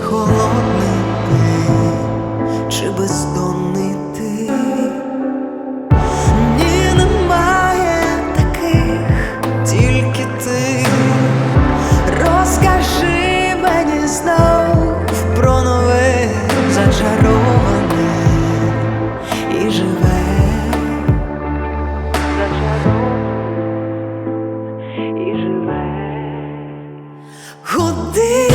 Холодний ти, чи бездонний ти? Ні, немає таких, тільки ти розкажи мені знов про нове зачароване і живе, зачароване і живе. Ходи